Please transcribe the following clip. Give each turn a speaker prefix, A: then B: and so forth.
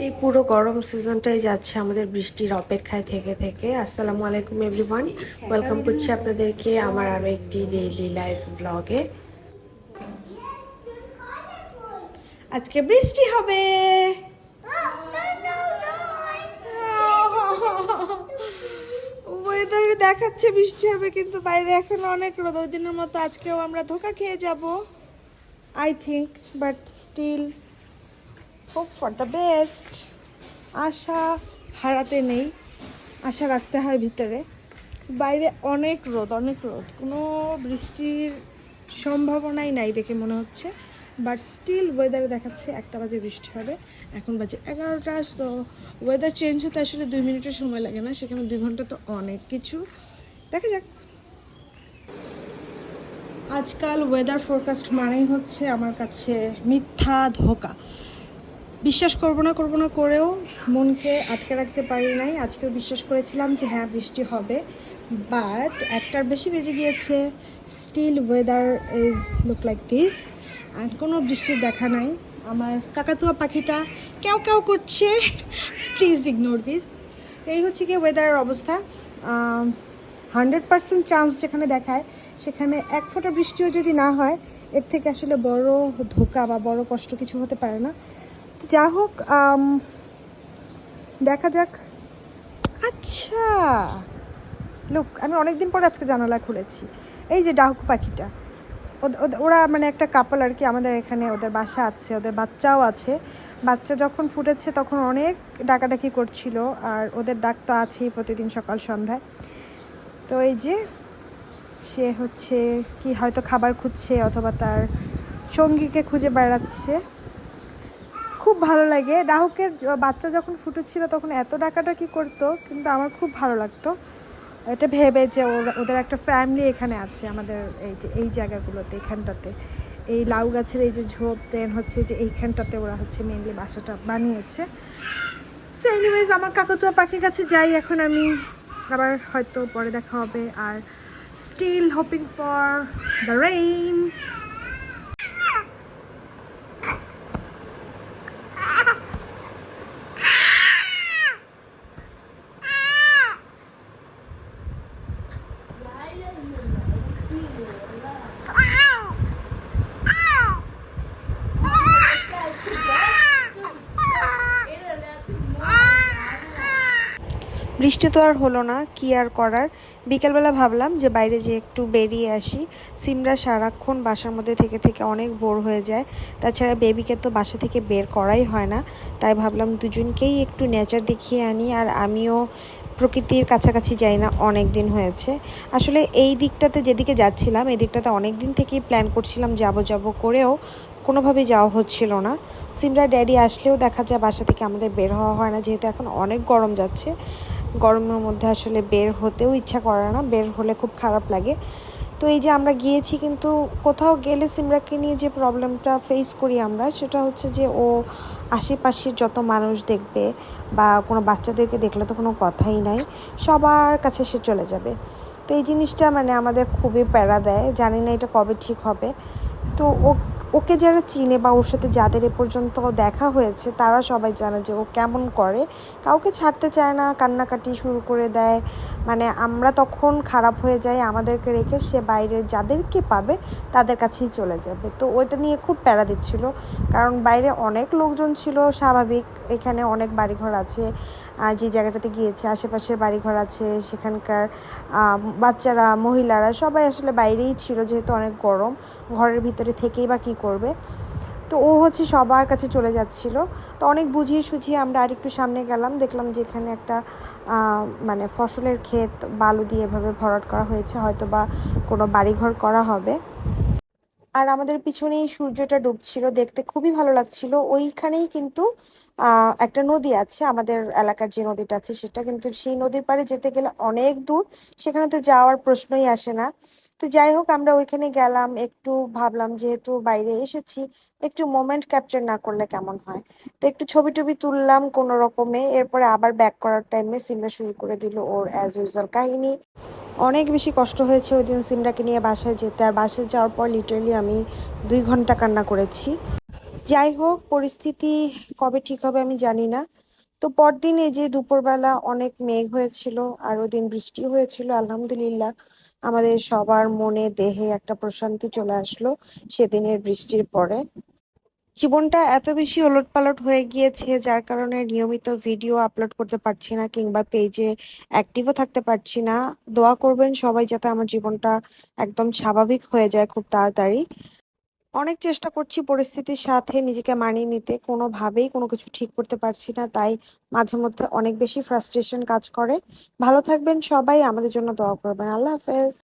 A: এই পুরো গরম সিজনটাই যাচ্ছে আমাদের বৃষ্টির অপেক্ষায় থেকে থেকে। আসসালামু আলাইকুম এভরিওয়ান ওয়েলকাম করছি আপনাদেরকে আমার আরও একটি ডেইলি লাইফ ব্লগে আজকে বৃষ্টি হবে। ওয়েদারে দেখাচ্ছে বৃষ্টি হবে, কিন্তু বাইরে এখন অনেক রোদ। ওই দিনের মতো আজকেও আমরা ধোকা খেয়ে যাব I think but still hope for the best. আশা হারাতে নেই। আশা রাখতে হয় ভিতরে। বাইরে অনেক রোদ অনেক রোদ। কোনো বৃষ্টির সম্ভাবনাই নাই দেখে মনে হচ্ছে। বাট স্টিল ওয়েদারে দেখাচ্ছে একটা বাজে বৃষ্টি হবে। এখন বাজে এগারোটা তো ওয়েদার চেঞ্জ হতে আসলে দুই মিনিটের সময় লাগে না। সেখানে দুই ঘণ্টা তো অনেক কিছু। দেখা যাক। আজকাল ওয়েদার ফোরকাস্ট মানেই হচ্ছে আমার কাছে মিথ্যা ধোকা। বিশ্বাস করব না করব না করেও মনকে আটকে রাখতে পারি নাই। আজকেও বিশ্বাস করেছিলাম যে হ্যাঁ বৃষ্টি হবে। বাট একটার বেশি বেজে গিয়েছে। Still weather is look like this আর কোনো বৃষ্টির দেখা নাই। আমার কাকাতুয়া পাখিটা কেউ কেউ করছে। প্লিজ ইগনোর দিস এই হচ্ছে কি ওয়েদারের অবস্থা। হান্ড্রেড পার্সেন্ট চান্স যেখানে দেখায়, সেখানে এক ফোঁটা বৃষ্টিও যদি না হয়, এর থেকে আসলে বড় ধোকা বা বড় কষ্ট কিছু হতে পারে না। যা হোক দেখা যাক। আচ্ছা। লোক আমি অনেকদিন পরে আজকে জানালা খুলেছি। এই যে ডাহুক পাখিটা। ওরা মানে একটা কাপল আর কি, আমাদের এখানে ওদের বাসা আছে, ওদের বাচ্চাও আছে। বাচ্চা যখন ফুটেছে তখন অনেক ডাকাডাকি করছিল, আর ওদের ডাক তো আছেই প্রতিদিন সকাল সন্ধ্যায়। তো এই যে, সে হচ্ছে কি হয়তো খাবার খুঁজছে অথবা তার সঙ্গীকে খুঁজে বেড়াচ্ছে। খুব ভালো লাগে। ডাহুকের বাচ্চা যখন ফুটেছিল তখন এত ডাকাডাকি করতো, কিন্তু আমার খুব ভালো লাগতো। এটা ভেবে যে ওদের একটা ফ্যামিলি এখানে আছে আমাদের এই যে, এই জায়গাগুলোতে, এখানটাতে। এই লাউ গাছের এই যে ঝোপ দেন হচ্ছে যে এইখানটাতে ওরা হচ্ছে মেনলি বাসাটা বানিয়েছে। সো এনিওয়েজ আমার কাকতুয়া পাখির কাছে যাই, এখন আমি আবার হয়তো পরে দেখা হবে। আর still hoping for the rain বৃষ্টি তো আর হলো না, কি আর করার? বিকেলবেলা ভাবলাম যে বাইরে যে একটু বেরিয়ে আসি। সিমরা সারাক্ষণ বাসার মধ্যে থেকে থেকে অনেক বোর হয়ে যায়। তাছাড়া বেবিকে তো বাসা থেকে বের করাই হয় না। তাই ভাবলাম দুজনকেই একটু নেচার দেখিয়ে আনি, আর আমিও প্রকৃতির কাছাকাছি যাই না, অনেক দিন হয়েছে। আসলে এই দিকটাতে যেদিকে যাচ্ছিলাম, এই দিকটাতে অনেক দিন থেকেই প্ল্যান করছিলাম যাব যাব করেও কোনোভাবেই যাওয়া হচ্ছিল না। সিমরা ড্যাডি আসলেও দেখা যায় বাসা থেকে আমাদের বের হওয়া হয় না, যেহেতু এখন অনেক গরম যাচ্ছে। গরমের মধ্যে আসলে বের হতেও ইচ্ছা করে না, বের হলে খুব খারাপ লাগে। তো এই যে আমরা গিয়েছি কিন্তু কোথাও গেলে সিমরাকে নিয়ে যে প্রবলেমটা ফেস করি আমরা, সেটা হচ্ছে যে ও আশেপাশের যত মানুষ দেখবে বা কোনো বাচ্চাদেরকে দেখলে তো কোনো কথাই নাই, সবার কাছে সে চলে যাবে। তো এই জিনিসটা মানে আমাদের খুবই প্যারা দেয়, জানি না এটা কবে ঠিক হবে। তো ও ওকে যারা চিনে বা ওর সাথে যাদের এ পর্যন্ত দেখা হয়েছে, তারা সবাই জানে যে ও কেমন করে। কাউকে ছাড়তে চায় না, কান্নাকাটি শুরু করে দেয়। মানে আমরা তখন খারাপ হয়ে যাই, আমাদেরকে রেখে সে বাইরের যাদেরকে পাবে, তাদের কাছেই চলে যাবে। তো ওইটা নিয়ে খুব প্যারা দিচ্ছিল। কারণ বাইরে অনেক লোকজন ছিল, স্বাভাবিক। এখানে অনেক বাড়িঘর আছে। যে জায়গাটাতে গিয়েছে, আশেপাশের বাড়িঘর আছে, সেখানকার বাচ্চারা, মহিলারা, সবাই আসলে বাইরেই ছিল যেহেতু অনেক গরম, ঘরের ভিতরে থেকেই বা কী করবে। তো ও হচ্ছে সবার কাছে চলে যাচ্ছিল। তো অনেক বুঝিয়ে সুঝিয়ে আমরা আরেকটু সামনে গেলাম, দেখলাম যে এখানে একটা মানে ফসলের ক্ষেত, বালু দিয়ে এভাবে ভরাট করা হয়েছে হয়তো বা কোনো বাড়িঘর করা হবে। আর আমাদের পিছনেই সূর্যটা ডুবছিল, দেখতে খুবই ভালো লাগছিল। ওইখানেই কিন্তু একটা নদী আছে, আমাদের এলাকার যে নদীটা আছে, সেটা কিন্তু সেই নদীর পাড়ে যেতে গেলে অনেক দূর, সেখানে তো যাওয়ার প্রশ্নই আসে না। তো যাই হোক, আমরা ওইখানে গেলাম, একটু ভাবলাম যেহেতু বাইরে এসেছি, একটু মোমেন্ট ক্যাপচার না করলে কেমন হয়? তো একটু ছবি টবি তুললাম কোনো রকমে, এরপরে আবার ব্যাক করার টাইমে সিমরা শুরু করে দিল ওর অ্যাজ ইউজুয়াল কাহিনী। অনেক বেশি কষ্ট হয়েছে ওই দিন সিমরাকে নিয়ে বাসায় যেতে। আর বাসায় যাওয়ার পর লিটারালি আমি দুই ঘণ্টা কান্না করেছি। যাই হোক, পরিস্থিতি কবে ঠিক হবে আমি জানি না। তো পরদিন এই যে দুপুরবেলা অনেক মেঘ হয়েছিল, আর দিন বৃষ্টি হয়েছিল, আলহামদুলিল্লাহ। আমাদের সবার মনে, দেহে একটা প্রশান্তি চলে আসলো সেদিনের বৃষ্টির পরে। জীবনটা এত বেশি ওলটপালট হয়ে গিয়েছে, যার কারণে নিয়মিত ভিডিও আপলোড করতে পারছি না কিংবা পেজে অ্যাক্টিভও থাকতে পারছি না। দোয়া করবেন সবাই যাতে আমার জীবনটা একদম স্বাভাবিক হয়ে যায় খুব তাড়াতাড়ি। অনেক চেষ্টা করছি পরিস্থিতির সাথে নিজেকে মানিয়ে নিতে, কোনোভাবেই কোনো কিছু ঠিক করতে পারছি না, তাই মাঝে মধ্যে অনেক বেশি ফ্রাস্ট্রেশন কাজ করে। ভালো থাকবেন সবাই, আমাদের জন্য দোয়া করবেন। আল্লাহ হাফেজ।